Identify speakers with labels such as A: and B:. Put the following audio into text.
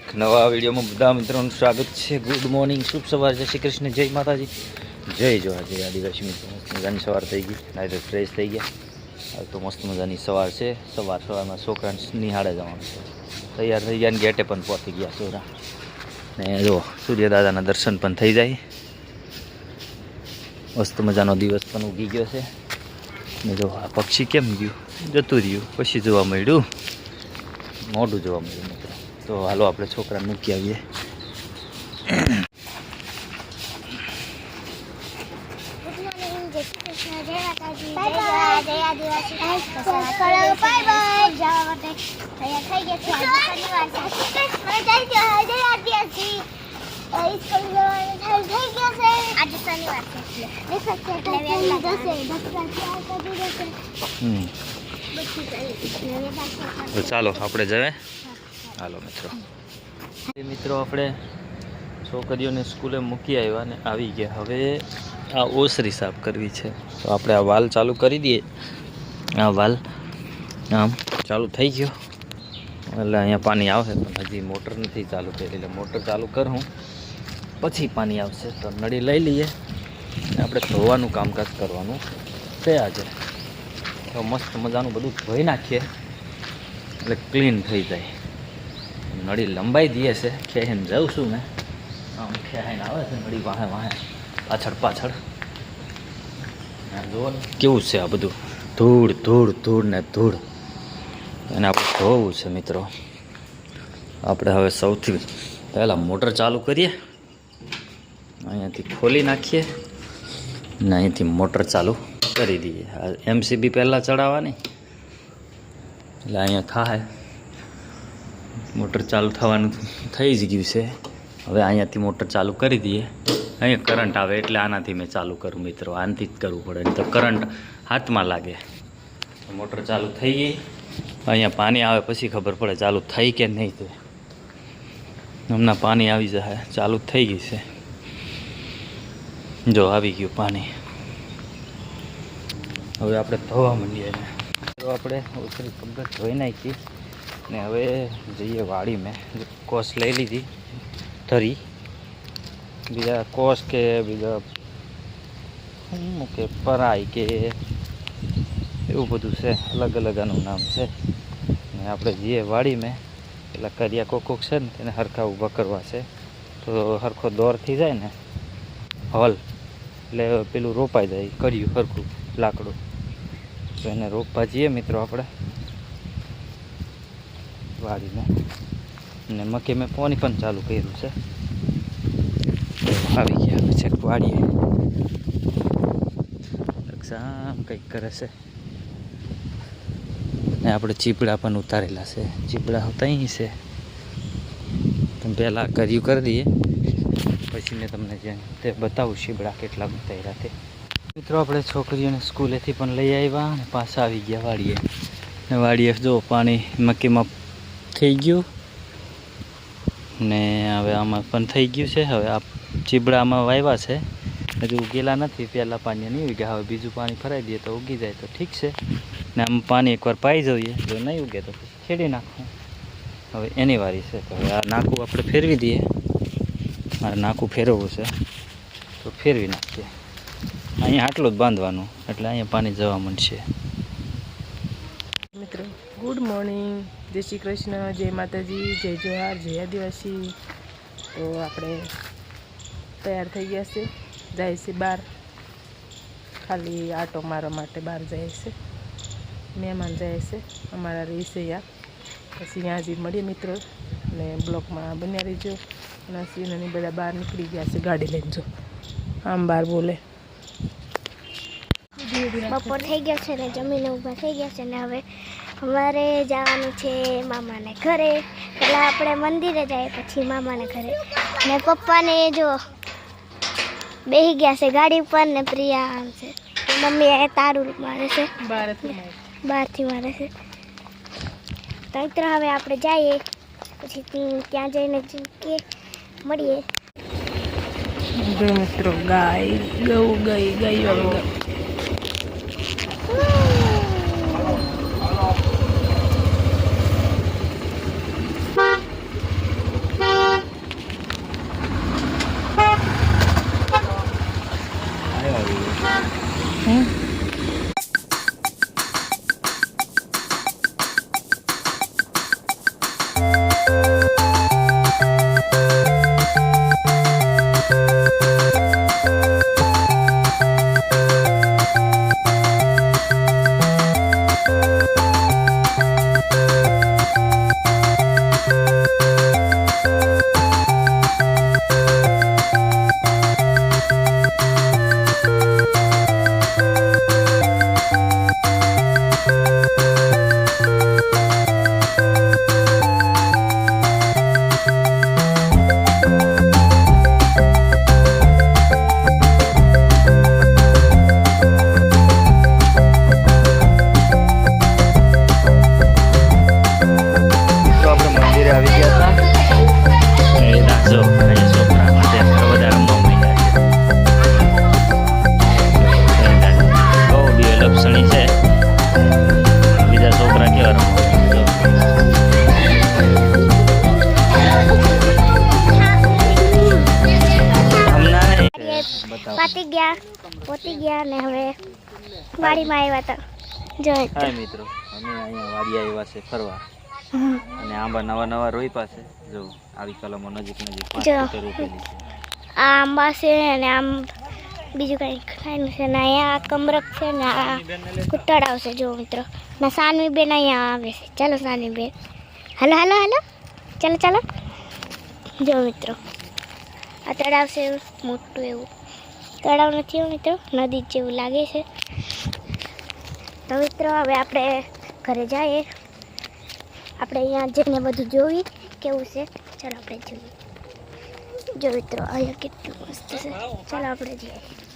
A: એક નવા વિડીયોમાં બધા મિત્રોનું સ્વાગત છે. ગુડ મોર્નિંગ શુભ સવાર. જય શ્રી કૃષ્ણ, જય માતાજી. જય જોહાર જય આદિવાસી મિત્રો. મજાની સવાર થઈ ગઈ. નાઈ તો ફ્રેશ થઈ ગયા. હવે તો મસ્ત મજાની સવાર છે. સવાર સવારમાં છોકરાને નિહાળે જવાનું છે. તૈયાર થઈ ગયા ને ગેટે પણ પહોંચી ગયા છોકરા ને જો, સૂર્યદાદાના દર્શન પણ થઈ જાય. મસ્ત મજાનો દિવસ પણ ઉગી ગયો છે. ને જો, આ પક્ષી કેમ ગયું? જતું રહ્યું. પછી જોવા મળ્યું. મોઢું જોવા મળ્યું. તો હાલો આપણે છોકરા મૂકી આવીએ.
B: જવા
A: ચાલો આપણે જઈએ હાલો મિત્રો. મિત્રો આપણે છોકરીઓને સ્કૂલે મૂકી આવ્યા ને આવી ગયા. હવે આ ઓસરી સાફ કરવી છે. તો આપણે આ વાલ ચાલુ કરી દઈએ. આ વાલ આમ ચાલુ થઈ ગયો. એટલે અહીંયા પાણી આવશે, પણ હજી મોટર નથી ચાલુ કરી. એટલે મોટર ચાલુ કરું. પછી પાણી આવશે. તો નળી લઈ લઈએ. આપણે ધોવાનું કામકાજ કરવાનું છે આજે. તો મસ્ત મજાનું બધું ધોઈ નાખીએ. એટલે ક્લીન થઈ જાય. નળી લંબાઈ દઈએ છે ખેહીને જાઉં છું મેં. આમ ખેહાઈને આવે છે નળી વાહે વાહે, પાછળ પાછળ. જુઓ કેવું છે આ બધું? ધૂળ ધૂળ ધૂળ ને ધૂળ. એને આપણે ધોવું છે મિત્રો. આપણે હવે સૌથી પહેલાં મોટર ચાલુ કરીએ. અહીંયાથી ખોલી નાખીએ ને અહીંથી મોટર ચાલુ કરી દઈએ. એમસીબી પહેલાં ચડાવવાની. એટલે અહીંયા થાય. મોટર ચાલુ થવાનું થઈ જ ગયું છે. હવે અહીંયાથી મોટર ચાલુ કરી દઈએ. અહીંયા કરંટ આવે એટલે આનાથી મેં ચાલુ કરું મિત્રો. આનાથી જ કરવું પડે. નહીં તો કરંટ હાથમાં લાગે. મોટર ચાલુ થઈ ગઈ. અહીંયા પાણી આવે પછી ખબર પડે ચાલુ થઈ કે નહીં તે. હમણાં પાણી આવી જાય. ચાલુ થઈ ગઈ છે. જો આવી ગયું પાણી. હવે આપણે ધોવા માંડીએ આપણે ઓછરી કમ્પ્લીટ ધોઈ નાખી. ને હવે જઈએ વાડી મેં કોસ લઈ લીધી ધરી. બીજા કોસ કે બીજા શું કે પરાઈ કે એવું બધું છે. અલગ અલગ આનું નામ છે. ને આપણે જઈએ વાડી મેં પેલા કરિયા કોકોક છે ને તેને હરખા ઊભા કરવા છે. તો હરખો દોર થઈ જાય ને, હલ. એટલે પેલું રોપાઈ જાય કર્યું હરખું લાકડું. તો એને રોપવા જઈએ મિત્રો આપણે. વાડીને ને મકે મેં પાણી પણ ચાલુ કર્યું છે. આવી ગયા છે વાડીએ આમ કંઈક કરે છે. ને આપણે ચીપડા પણ ઉતારેલા છે. ચીપડા ત્યાં છે. તમે પહેલાં કર્યું કરી દઈએ. પછી મેં તમને જે તે બતાવું ચીપડા કેટલા ઉતાર્યા તે. મિત્રો, આપણે છોકરીઓને સ્કૂલેથી પણ લઈ આવ્યા અને પાછા આવી ગયા વાડીએ વાડીએ જો પાણી મકીમાં થઈ ગયું? ને હવે આમાં પણ થઈ ગયું છે. હવે આ ચીબડામાં વાવ્યા છે. હજુ ઉગેલા નથી. પહેલાં પાણી નહીં ઉગ્યા હવે બીજું પાણી ફરાઈ દઈએ તો ઉગી જાય તો ઠીક છે. ને આમ પાણી એકવાર પાઈ જઈએ. જો નહીં ઉગે તો પછી ખેડી નાખવું હવે એની વારી છે. તો હવે આ નાખું આપણે ફેરવી દઈએ. મારે નાખું ફેરવવું છે. તો ફેરવી નાખીએ. અહીંયા આટલું જ બાંધવાનું. એટલે અહીંયા પાણી જવા માંડશે.
C: Good morning. જય શ્રી કૃષ્ણ, જય માતાજી, જય જોહાર, જય આદિવાસી. તો આપણે તૈયાર થઈ ગયા છે. જાય છે બહાર. ખાલી આટો મારવા માટે બહાર જાય છે. મહેમાન જાય છે. અમારા રહેશે યા પછી ત્યાં હજી મળીએ મિત્રો. અને બ્લોકમાં બન્યા રહીજો. અને સિંહની બધા બહાર નીકળી ગયા છે ગાડી લઈને આમ બહાર બોલે.
B: બપોર થઈ ગયા છે ને જમીને ઊભા થઈ ગયા છે ને હવે અમારે જવાનું છે મામાને ઘરે. પહેલાં આપણે મંદિરે જઈએ પછી મામાને ઘરે. ને પપ્પાને જો બેસી ગયા છે ગાડી ઉપર ને પ્રિયા આમ છે. મમ્મી એ તારું મારે છે.
C: બહારથી
B: મારે. છે. તંત્ર હવે આપણે જઈએ. પછી ત્યાં જઈને કે મળીએ.
C: મિત્રો ગાય ગૌ ગઈ ગઈ ગઈ
B: ગયા પોતી ગયા ને હવે વાડીમાં આવ્યા હતા. જો
A: હાય મિત્રો અમે અહીંયા વાડી આવ્યા છે ફરવા. અને આંબા નવા નવા રોઈ પાસે જો આવી કલમો નજીક નજીક
B: આ આંબા છે અને આમ બીજું કંઈ ખાઈ છે ને અહીંયા આ કમરક છે ને આ કુટ્ટાડ આવશે જો મિત્રો ના સાનવી બેન અહીંયા આવે છે. ચાલો સાનવી બેન હાલો હાલો હાલો. ચાલો ચાલો. જો મિત્રો આ તળાવ છે મોટું એવું. તળાવ નથી મિત્રો નદી જેવું લાગે છે. તો મિત્રો, હવે આપણે ઘરે જઈએ. આપણે અહીંયા જઈને બધું જોઈ કેવું છે. ચાલો આપણે જોઈએ. જો મિત્રો, અહીંયા કેટલું મસ્ત છે. ચાલો આપણે જઈએ.